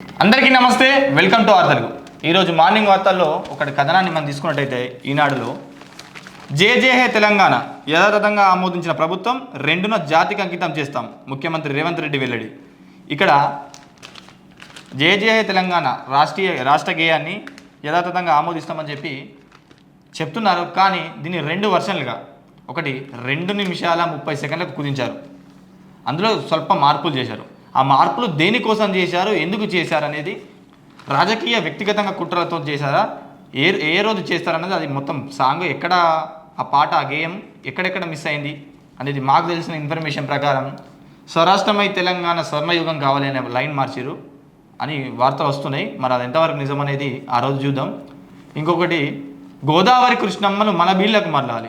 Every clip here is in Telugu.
అందరికీ నమస్తే వెల్కమ్ టు ఆర్ తెలుగు. ఈరోజు మార్నింగ్ వార్తల్లో ఒకటి కథనాన్ని మనం తీసుకున్నట్టయితే ఈనాడులో జేజేహే తెలంగాణ యథాతథంగా ఆమోదించిన ప్రభుత్వం రెండున జాతికి అంకితం చేస్తాం ముఖ్యమంత్రి రేవంత్ రెడ్డి వెల్లడి. ఇక్కడ జేజేహే తెలంగాణ రాష్ట్రీయ రాష్ట్ర గేయాన్ని యథాతథంగా ఆమోదిస్తామని చెప్పి చెప్తున్నారు కానీ దీన్ని రెండు వర్షన్లుగా ఒకటి రెండు నిమిషాల ముప్పై సెకండ్లకు కుదించారు. అందులో స్వల్ప మార్పులు చేశారు. ఆ మార్పులు దేనికోసం చేశారు ఎందుకు చేశారు అనేది రాజకీయ వ్యక్తిగతంగా కుట్రలతో చేశారా? ఏ ఏ రోజు చేస్తారన్నది అది మొత్తం సాంగ్ ఎక్కడ ఆ పాట ఆ గేయం ఎక్కడెక్కడ మిస్ అయింది అనేది మాకు తెలిసిన ఇన్ఫర్మేషన్ ప్రకారం స్వరాష్ట్రమై తెలంగాణ స్వర్ణయుగం కావాలి అనే లైన్ మార్చిరు అని వార్తలు వస్తున్నాయి. మరి అది ఎంతవరకు నిజం అనేది ఆ రోజు చూద్దాం. ఇంకొకటి గోదావరి కృష్ణమ్మను మన బీళ్ళకు మరలాలి.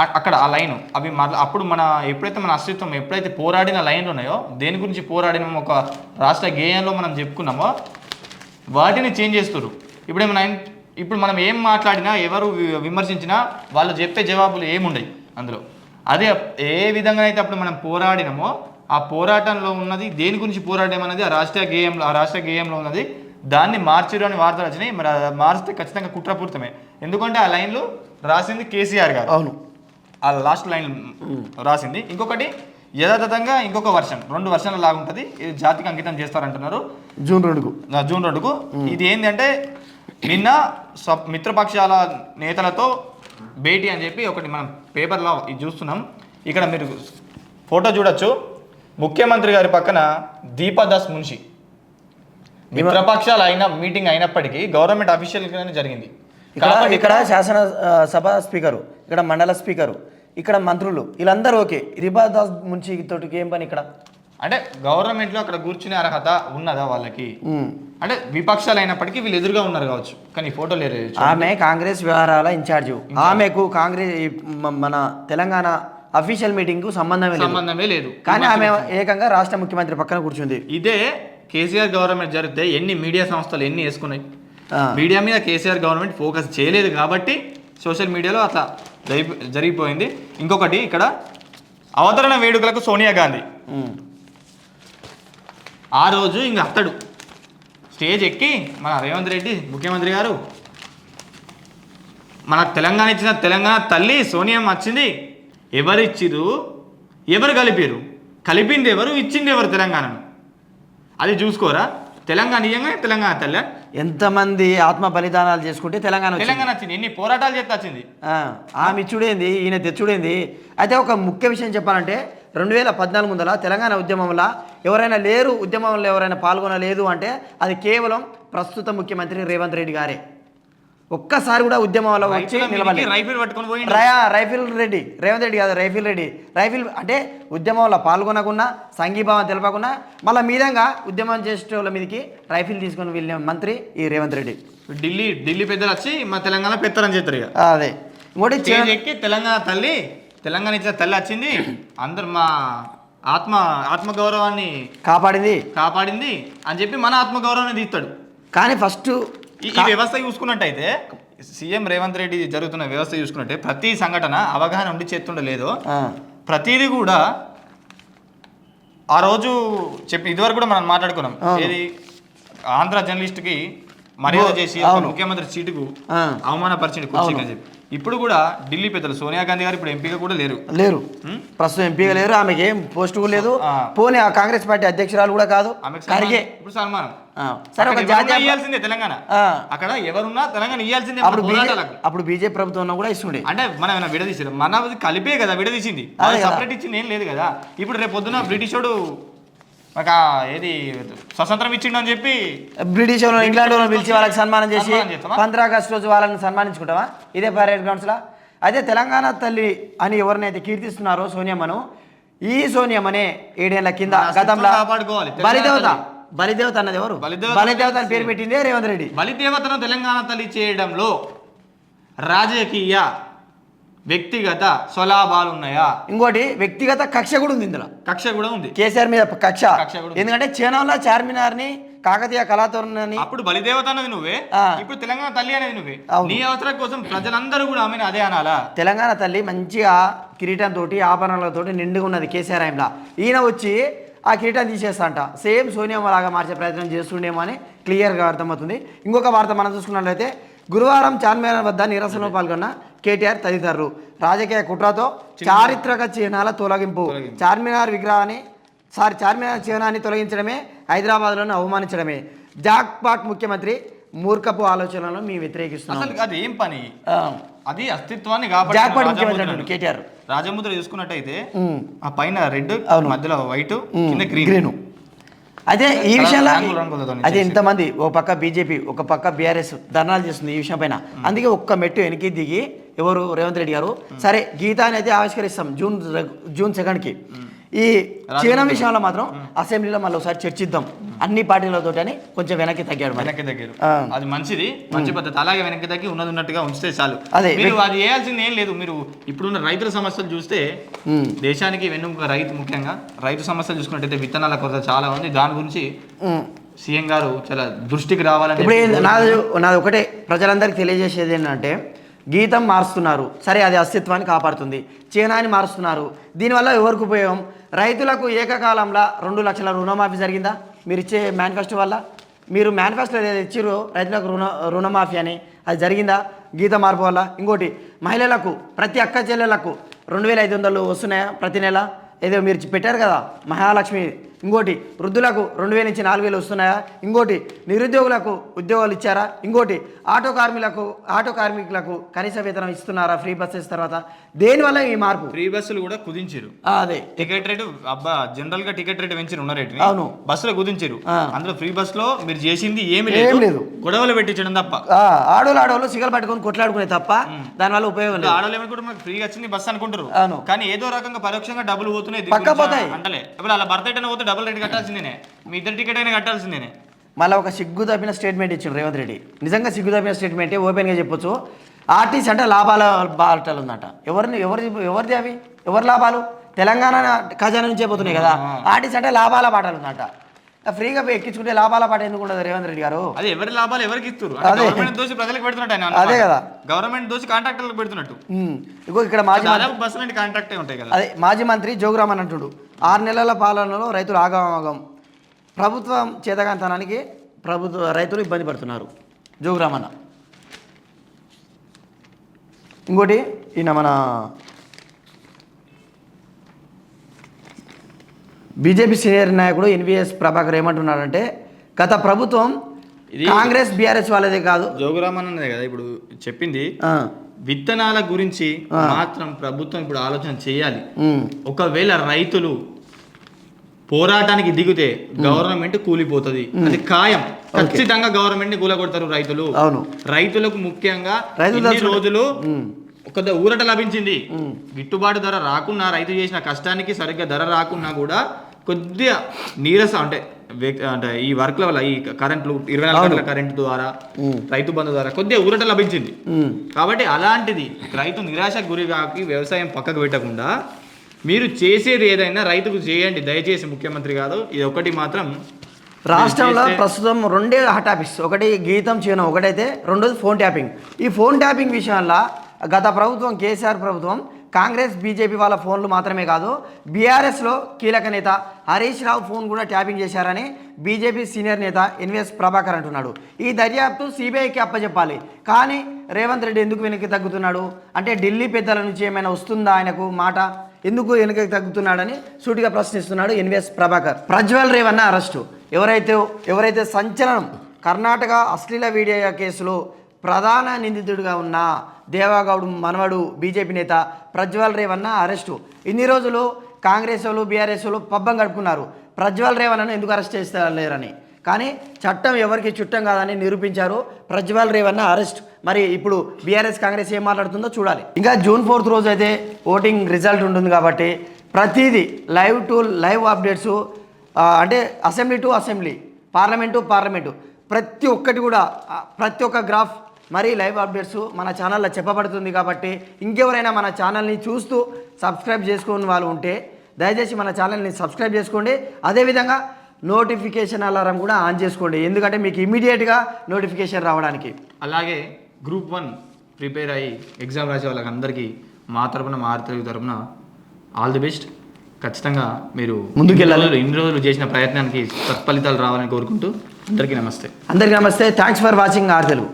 అక్కడ ఆ లైన్ అవి మరల అప్పుడు మన ఎప్పుడైతే మన అస్తిత్వం ఎప్పుడైతే పోరాడిన లైన్లు ఉన్నాయో దేని గురించి పోరాడిన ఒక రాష్ట్ర గేయంలో మనం చెప్పుకున్నామో వాటిని చేంజ్ చేస్తారు ఇప్పుడు ఏమైనా ఇప్పుడు మనం ఏం మాట్లాడినా ఎవరు వి- విమర్శించినా వాళ్ళు చెప్పే జవాబులు ఏముండయి అందులో. అదే ఏ విధంగా అయితే అప్పుడు మనం పోరాడినామో ఆ పోరాటంలో ఉన్నది దేని గురించి పోరాడమన్నది ఆ రాష్ట్రీయ గేయంలో ఆ రాష్ట్ర గేయంలో ఉన్నది దాన్ని మార్చిరు అని వార్తలు వచ్చినాయి. మరి మార్చితే మారిస్తే ఖచ్చితంగా కుట్రపూరితమే. ఎందుకంటే ఆ లైన్లు రాసింది కేసీఆర్ గారు. అవును. ఆ లాస్ట్ లైన్ రాసింది. ఇంకొకటి యథాతథంగా ఇంకొక వర్షన్ రెండు వర్షన్ల లాగా ఉంటుంది. ఇది జాతికి అంకితం చేస్తారంటున్నారు. జూన్ రెండుకు. జూన్ రెండుకు. ఇది ఏంటంటే నిన్న స్వ- మిత్రపక్షాల నేతలతో భేటీ అని చెప్పి ఒకటి మనం పేపర్లో ఇది చూస్తున్నాం. ఇక్కడ మీరు ఫోటో చూడొచ్చు. ముఖ్యమంత్రి గారి పక్కన దీపాదాస్ మున్షి. మిత్రపక్షాలు అయిన మీటింగ్ అయినప్పటికీ గవర్నమెంట్ అఫీషియల్గానే జరిగింది. ఇక్కడ కాబట్టి ఇక్కడ శాసన ఆ, సభ స్పీకరు. ఇక్కడ మండల స్పీకరు ఇక్కడ మంత్రులు వీళ్ళందరూ ఓకే. రిబాదాస్ ముంచి తోటికి ఏం పని ఇక్కడ? అంటే గవర్నమెంట్లో అక్కడ కూర్చునే అర్హత ఉన్నదా వాళ్ళకి. అంటే విపక్షాలు అయినప్పటికీ వీళ్ళు ఎదురుగా ఉన్నారు కావచ్చు కానీ ఫోటో లేరు ఆమె కాంగ్రెస్ వ్యవహారాల ఇన్ఛార్జ్. ఆమెకు కాంగ్రెస్ మన తెలంగాణ అఫీషియల్ మీటింగ్కు సంబంధమే లేదు. సంబంధమే లేదు. కానీ ఆమె ఏకంగా రాష్ట్ర ముఖ్యమంత్రి పక్కన కూర్చుంది. ఇదే కేసీఆర్ గవర్నమెంట్ జరిగితే ఎన్ని మీడియా సంస్థలు ఎన్ని వేసుకున్నాయి. మీడియా మీద కేసీఆర్ గవర్నమెంట్ ఫోకస్ చేయలేదు కాబట్టి సోషల్ మీడియాలో అట్లా జరిగిపోయింది. ఇంకొకటి ఇక్కడ అవతరణ వేడుకలకు సోనియా గాంధీ. ఆ రోజు ఇంక అత్తడు స్టేజ్ ఎక్కి మన రేవంత్ రెడ్డి ముఖ్యమంత్రి గారు మన తెలంగాణ ఇచ్చిన తెలంగాణ తల్లి సోనియమ్మ వచ్చింది. ఎవరు ఇచ్చిరు ఎవరు కలిపారు కలిపింది ఎవరు? ఇచ్చింది ఎవరు తెలంగాణను? అది చూసుకోరా? తెలంగాణ ఇయ్యంగానే తెలంగాణ తల్లి ఎంతమంది ఆత్మ బలిదానాలు చేసుకుంటే తెలంగాణ వచ్చింది. తెలంగాణ వచ్చింది. ఎన్ని పోరాటాలు చేస్తే వచ్చింది? ఆ, ఆమె ఇచ్చుడేంది ఈయన తెచ్చుడేంది అయితే ఒక ముఖ్య విషయం చెప్పాలంటే రెండు వేల పద్నాలుగు ముందల తెలంగాణ ఉద్యమంలో ఎవరైనా లేరు ఉద్యమంలో ఎవరైనా పాల్గొనలేదు అంటే అది కేవలం ప్రస్తుత ముఖ్యమంత్రి రేవంత్ రెడ్డి గారే. ఒక్కసారి కూడా ఉద్యమంలో వచ్చి నిలబడలేదు. రైఫిల్ పట్టుకొని రైఫిల్ రెడ్డి. రేవంత్ రెడ్డి కాదు రైఫిల్ రెడ్డి. రైఫిల్ అంటే ఉద్యమంలో పాల్గొనకుండా సంఘీభావం తెలపకుండా మళ్ళీ మీదంగా ఉద్యమం చేసే వాళ్ళ మీదకి రైఫిల్ తీసుకొని వెళ్ళిన మంత్రి ఈ రేవంత్ రెడ్డి. ఢిల్లీ ఢిల్లీ పెద్దలు వచ్చి మా తెలంగాణ పెత్తరని ఇక. ఆ, అదే. ఇంకోటి ఎక్కి తెలంగాణ తల్లి తెలంగాణ ఇచ్చిన తల్లి వచ్చింది. అందరు మా ఆత్మ ఆత్మగౌరవాన్ని కాపాడింది. కాపాడింది అని చెప్పి మన ఆత్మగౌరవాన్ని తీస్తాడు. కానీ ఫస్ట్ ఈ వ్యవస్థ చూసుకున్నట్టయితే సీఎం రేవంత్ రెడ్డి జరుగుతున్న వ్యవస్థ చూసుకున్నట్టే ప్రతి సంఘటన అవగాహన ఉండి చేస్తుండలేదు. ప్రతిదీ కూడా ఆ రోజు చెప్పి ఇదివరకు కూడా మనం మాట్లాడుకున్నాం. ఏది? ఆంధ్ర జర్నలిస్ట్కి మర్యాద చేసి. ముఖ్యమంత్రి సీటుకు. అవమానపరిచింది కుర్చీకి అని చెప్పి. ఇప్పుడు కూడా ఢిల్లీ పెద్దలు సోనియా గాంధీ గారు ఇప్పుడు ఎంపీగా కూడా లేరు. లేరు? ప్రస్తుతం ఎంపీగా లేరు. ఆమెకి ఏం పోస్ట్ కూడా లేదు. పోనీ ఆ కాంగ్రెస్ పార్టీ అధ్యక్షురాలు కూడా కాదు. ఇప్పుడు సన్మానం. సరే ఒక జాతీయ తెలంగాణ. అక్కడ ఎవరున్నా తెలంగాణ ఇయ్యాల్సిందే అప్పుడు బీజేపీ ప్రభుత్వం ఉన్నా కూడా ఇస్తుండే. అంటే మనం విడదీసారు? మన కలిపే కదా విడదీసింది. సపరేట్ ఇచ్చింది ఏం లేదు కదా. ఇప్పుడు రేపు పొద్దున బ్రిటిషోడు ఒక ఏది స్వతంత్రం ఇచ్చిండు అని చెప్పి బ్రిటిష్ వాళ్ళని ఇంగ్లాండ్ వాళ్ళని పిలిచి వాళ్ళకి సన్మానం చేసి? పంద్రా ఆగస్ట్ రోజు వాళ్ళని సన్మానించుకుంటావా? ఇదే పరేడ్ గ్రౌండ్స్లో అదే తెలంగాణ తల్లి అని ఎవరినైతే కీర్తిస్తున్నారో సోనియమ్మను ఈ సోనియమ్మనే ఏడేళ్ళ కింద గతంలో బలిదేవత. బలిదేవత అన్నది ఎవరు? బలిదేవత అని పేరు పెట్టిందే రేవంత్ రెడ్డి. బలిదేవతను తెలంగాణ తల్లి చేయడంలో రాజకీయ వ్యక్తిగత స్వలాభాలు ఉన్నాయా ఇంకోటి వ్యక్తిగత కక్ష కూడా ఉంది ఇందులో. కక్ష కూడా ఉంది. కేసీఆర్ మీద కక్ష. కక్ష కూడా. ఎందుకంటే చైనాలో చార్మినార్ని కాకతీయ కళాతోరణని అప్పుడు బలిదేవత అన్నది నువ్వే. ఇప్పుడు తెలంగాణ తల్లి అనేది నువ్వే. నీ అవసరం కోసం ప్రజలందరూ కూడా ఆమెను అదే అనాలా? తెలంగాణ తల్లి మంచిగా కిరీటంతో ఆభరణలతోటి నిండుగా ఉన్నది కేసీఆర్ ఆయనలా. ఈయన వచ్చి ఆ కిరీటం తీసేస్తా అంట సేమ్ సోనియా లాగా మార్చే ప్రయత్నం చేస్తుండేమో అని క్లియర్గా అర్థమవుతుంది. ఇంకొక వార్త మనం చూసుకున్నట్లయితే గురువారం చార్మినార్ వద్ద నిరసనలో పాల్గొన్న కేటీఆర్ తదితరులు. రాజకీయ కుట్రతో చారిత్రక చిహ్నాల తొలగింపు. చార్మినార్ విగ్రహాన్ని సారీ చార్మినార్ చిహ్నాన్ని తొలగించడమే హైదరాబాద్లోని అవమానించడమే. జాక్పాట్ ముఖ్యమంత్రి మూర్ఖపు ఆలోచనలను మేము వ్యతిరేకిస్తున్నాం. అసలు అది ఏం పని? అది అస్తిత్వాన్ని అంటాడు కేటీఆర్. రాజముద్ర చూసుకున్నట్టయితే. ఆ పైన రెడ్. మధ్యలో వైట్ కింద గ్రీన్ అయితే ఈ విషయంలో అదే ఇంతమంది ఒక పక్క బీజేపీ ఒక పక్క బీఆర్ఎస్ ధర్నాలు చేస్తుంది ఈ విషయం పైన. అందుకే ఒక్క మెట్టు వెనక్కి దిగి ఎవరు? రేవంత్ రెడ్డి గారు. సరే గీతాని అయితే ఆవిష్కరిస్తాం జూన్ జూన్ సెకండ్కి. ఈ చీనం విషయంలో మాత్రం అసెంబ్లీలో మళ్ళీ ఒకసారి చర్చిద్దాం. అన్ని పార్టీలతో కొంచెం వెనక్కి తగ్గాడు వెనక్కి దగ్గర ఆ. అది మంచిది మంచి పద్ధతి. అలాగే వెనక్కి తగ్గి ఉన్నది ఉన్నట్టుగా ఉంచితే చాలు. అదే, మీరు అది చేయాల్సింది ఏం లేదు. మీరు ఇప్పుడున్న రైతుల సమస్యలు చూస్తే దేశానికి వెన్నుముక రైతు ముఖ్యంగా. రైతు సమస్యలు చూసుకున్నట్టయితే విత్తనాల కొరత చాలా ఉంది. దాని గురించి. సీఎం గారు చాలా దృష్టికి రావాలని ఇప్పుడు నాది నాది ఒకటే ప్రజలందరికీ తెలియజేసేది ఏంటంటే గీతం మారుస్తున్నారు. సరే అది అస్తిత్వాన్ని కాపాడుతుంది. చైనాని మారుస్తున్నారు. దీనివల్ల ఎవరికి ఉపయోగం? రైతులకు ఏకకాలంలో రెండు లక్షల రుణమాఫీ జరిగిందా? మీరు ఇచ్చే మేనిఫెస్టో వల్ల? మీరు మేనిఫెస్టో ఏదైతే ఇచ్చిరో రైతులకు రుణ రుణమాఫీ అని అది జరిగిందా? గీత మార్పు వల్ల? ఇంకోటి మహిళలకు ప్రతి అక్క చెల్లెలకు రెండు వేల ఐదు వందలు వస్తున్నాయా ప్రతి నెల? ఏదో మీరు పెట్టారు కదా మహాలక్ష్మి ఇంకోటి వృద్ధులకు రెండు వేల నుంచి నాలుగు వేలు వస్తున్నాయా? ఇంకోటి నిరుద్యోగులకు ఉద్యోగాలు ఇచ్చారా? ఇంకోటి ఆటో కార్మికులకు ఆటో కార్మికులకు కనీస వేతనం ఇస్తున్నారా? ఫ్రీ బస్సెస్ తర్వాత దేనివల్ల ఈ మార్పు? ఫ్రీ బస్సులు కూడా కుదించారు అదే. టికెట్ రేటు అబ్బా జనరల్గా టికెట్ రేట్ పెంచారు ఉన్న రేటు అవును. బస్సులో కుదించారు. అందులో ఫ్రీ బస్లో మీరు చేసింది ఏమి లేదు. లేదు. గొడవలు పెట్టించడం తప్ప. ఆ, ఆడోళ్ళు ఆడోళ్ళు సిగలు పట్టుకొని కొట్లాడుకునే తప్ప దానివల్ల ఉపయోగం లేదు. ఆడోళ్ళు ఏమనుకుంటారు? మనకు ఫ్రీగా వచ్చింది బస్ అనుకుంటారు. కానీ ఏదో రకంగా పరోక్షంగా డబ్బులు పోతున్నాయి పక్కా పోతాయి. అంటలే. ఇప్పుడు అలా భర్త పోతే డబుల్ రేట్ కట్టాల్సిందేనే. మీ ఇద్దరు టికెట్ అయినా కట్టాల్సిందేనే. మళ్ళీ ఒక సిగ్గు తప్పిన స్టేట్మెంట్ ఇచ్చిండు రేవంత్ రెడ్డి. నిజంగా సిగ్గు తప్పిన స్టేట్మెంటే ఓపెన్గా చెప్పొచ్చు. ఆర్టీసీ అంటే లాభాల బాటలు ఉందట. ఎవరిని ఎవరి ఎవరిది అవి? ఎవరి లాభాలు? తెలంగాణ ఖజానా నుంచే పోతున్నాయి కదా. ఆర్టీసీ అంటే లాభాల బాటలు ఉందట. ఫ్రీగా ఎక్కించుకుంటే లాభాల పాట ఎందుకు ఉండదు రేవంత్ రెడ్డి గారు? అది ఎవరి లాభాలు ఎవరికి ఇస్తారు. గవర్నమెంట్ దోషి ప్రజలకు పెడుతున్నట్టు ఆయన అదే కదా. గవర్నమెంట్ దోషి కాంట్రాక్టర్లకు పెడుతున్నట్టు. ఇగో ఇక్కడ మాజీ బస్సులు అంటే కాంట్రాక్టే ఉంటాయి కదా. అదే మాజీ మంత్రి జోగురామన్ అంటుడు. ఆరు నెలల పాలనలో రైతులు ఆగమాగం. ప్రభుత్వం చేతగాంతనానికి ప్రభుత్వ రైతులు ఇబ్బంది పడుతున్నారు. జోగురామన్న. ఇంకోటి ఈయన మన బీజేపీ సీనియర్ నాయకుడు ఎన్విఎస్ ప్రభాకర్ ఏమంటున్నాడంటే గత ప్రభుత్వం కాంగ్రెస్ బీఆర్ఎస్ వాళ్ళదే కాదు. జోగురామన్ అన్నదే కదా ఇప్పుడు చెప్పింది. విత్తనాల గురించి మాత్రం ప్రభుత్వం ఇప్పుడు ఆలోచన చేయాలి. ఒకవేళ రైతులు పోరాటానికి దిగితే గవర్నమెంట్ కూలిపోతుంది. అది ఖాయం. ఖచ్చితంగా గవర్నమెంట్ని కూలగొడతారు రైతులు. అవును. రైతులకు ముఖ్యంగా రైతులు రోజులు ద- ఊరట లభించింది. గిట్టుబాటు ధర రాకున్నా రైతు చేసిన కష్టానికి సరిగ్గా ధర రాకున్నా కూడా కొద్దిగా నీరస అంటే అంటే ఈ వర్క్ల వల్ల ఈ కరెంట్లు ఇరవై నాలుగు గంటల కరెంట్ ద్వారా రైతు బంధు ద్వారా కొద్దిగా ఊరట లభించింది. కాబట్టి అలాంటిది రైతు నిరాశకు గురి కాకి వ్యవసాయం పక్కకు పెట్టకుండా మీరు చేసేది ఏదైనా రైతుకు చేయండి. దయచేసి ముఖ్యమంత్రి గారు ఇది ఒకటి మాత్రం రాష్ట్రంలో ప్రస్తుతం రెండే హాట్ టాపిక్స్. ఒకటి గీతం చీనం ఒకటైతే రెండోది ఫోన్ ట్యాపింగ్. ఈ ఫోన్ ట్యాపింగ్ విషయంలో గత ప్రభుత్వం కేసీఆర్ ప్రభుత్వం కాంగ్రెస్ బీజేపీ వాళ్ళ ఫోన్లు మాత్రమే కాదు బీఆర్ఎస్లో కీలక నేత హరీష్ రావు ఫోన్ కూడా ట్యాపింగ్ చేశారని బీజేపీ సీనియర్ నేత ఎన్విఎస్ ప్రభాకర్ అంటున్నాడు. ఈ దర్యాప్తు సిబిఐకి అప్పచెప్పాలి కానీ రేవంత్ రెడ్డి ఎందుకు వెనక్కి తగ్గుతున్నాడు? అంటే ఢిల్లీ పెద్దల నుంచి ఏమైనా వస్తుందా ఆయనకు మాట? ఎందుకు వెనుకకి తగ్గుతున్నాడని సూటిగా ప్రశ్నిస్తున్నాడు ఎన్విఎస్ ప్రభాకర్. ప్రజ్వల్ రేవన్న అరెస్టు. ఎవరైతే ఎవరైతే సంచలనం కర్ణాటక అశ్లీల వీడియో కేసులో ప్రధాన నిందితుడిగా ఉన్న దేవాగౌడ్ మనవడు బీజేపీ నేత ప్రజ్వల్ రేవన్న అరెస్టు. ఇన్ని రోజులు కాంగ్రెస్ వాళ్ళు బీఆర్ఎస్ వాళ్ళు పబ్బం గడుపుకున్నారు. ప్రజ్వల్ రేవన్నను ఎందుకు అరెస్ట్ చేస్తలేరని. కానీ చట్టం ఎవరికి చుట్టం కాదని నిరూపించారు ప్రజ్వల్ రేవన్న అరెస్ట్. మరి ఇప్పుడు బీఆర్ఎస్ కాంగ్రెస్ ఏం మాట్లాడుతుందో చూడాలి. ఇంకా జూన్ ఫోర్త్ రోజు అయితే ఓటింగ్ రిజల్ట్ ఉంటుంది కాబట్టి ప్రతిదీ లైవ్ టు లైవ్ అప్డేట్స్ అంటే assembly to assembly parliament parliament. ప్రతి ఒక్కటి కూడా ప్రతి ఒక్క గ్రాఫ్ మరి లైవ్ అప్డేట్స్ మన ఛానల్లో చెప్పబడుతుంది కాబట్టి ఇంకెవరైనా మన ఛానల్ని చూస్తూ సబ్స్క్రైబ్ చేసుకుని వాళ్ళు ఉంటే దయచేసి మన ఛానల్ని సబ్స్క్రైబ్ చేసుకోండి. అదేవిధంగా నోటిఫికేషన్ అలారం కూడా ఆన్ చేసుకోండి. ఎందుకంటే మీకు ఇమీడియట్గా నోటిఫికేషన్ రావడానికి. అలాగే గ్రూప్ వన్ ప్రిపేర్ అయ్యి ఎగ్జామ్ రాసే వాళ్ళకి అందరికీ మా తరపున మా ఆర్తీ తరపున ఆల్ ది బెస్ట్. ఖచ్చితంగా మీరు ముందుకెళ్ళాలి. ఇన్ని రోజులు చేసిన ప్రయత్నానికి సత్ఫలితాలు రావాలని కోరుకుంటూ అందరికీ నమస్తే. అందరికీ నమస్తే. Thanks for watching R Telugu.